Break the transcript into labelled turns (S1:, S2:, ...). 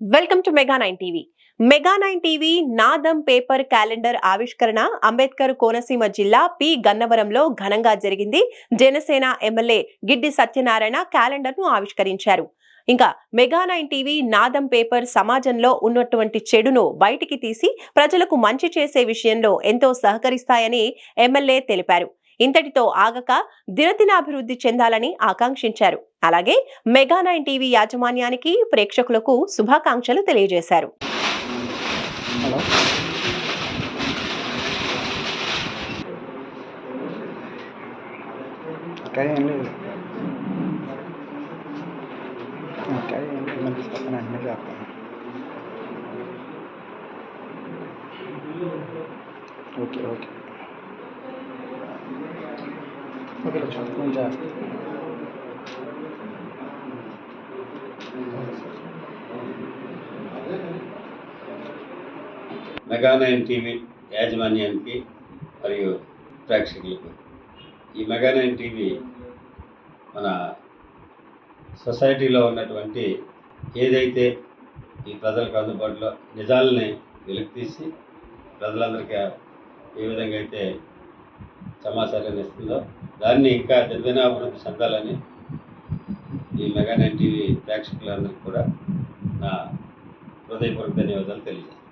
S1: Welcome to Mega Nine TV Mega Nine TV Nadam paper calendar ఆవిష్కరణ అంబేద్కర్ కోనసీమ జిల్లా P. గన్నవరంలో ఘనంగా జరిగింది. జనసేన ఎమ్మెల్యే గిడ్డి సత్యనారాయణ క్యాలెండర్ను ఆవిష్కరించారు. ఇంకా mega nine TV Nadam paper సమాజంలో ఉన్నటువంటి చెడును బయటికి తీసి ప్రజలకు మంచి చేసే విషయంలో ఎంతో సహకరిస్తాయని ఎమ్మెల్యే తెలిపారు. ఇంతటితో ఆగక దినదినాభివృద్ధి చెందాలని ఆకాంక్షించారు. అలాగే మెగా నైన్ టీవీ యాజమాన్యానికి ప్రేక్షకులకు శుభాకాంక్షలు తెలియజేశారు.
S2: ఓకే ఓకే ఏం లేదు ఇక్కడ ఏం లేదు మంచి పక్కన అన్నీ చేస్తాను ఓకే ఓకే ఓకే నేను చేస్తాను
S3: మెగా టీవీ యాజమాన్యానికి మరియు ప్రేక్షకులకు. ఈ మెగానైన్ టీవీ మన సొసైటీలో ఉన్నటువంటి ఏదైతే ఈ ప్రజలకు అందుబాటులో నిజాలని వెలికితీసి ప్రజలందరికీ ఏ విధంగా అయితే సమాచారాన్ని ఇస్తుందో. దాన్ని ఇంకా దినదినాభివృద్ధి చెందాలని ఈ మెగా నైన్ టీవీ ప్రేక్షకులందరికీ కూడా నా హృదయపూర్వక ధన్యవాదాలు తెలియజేస్తాను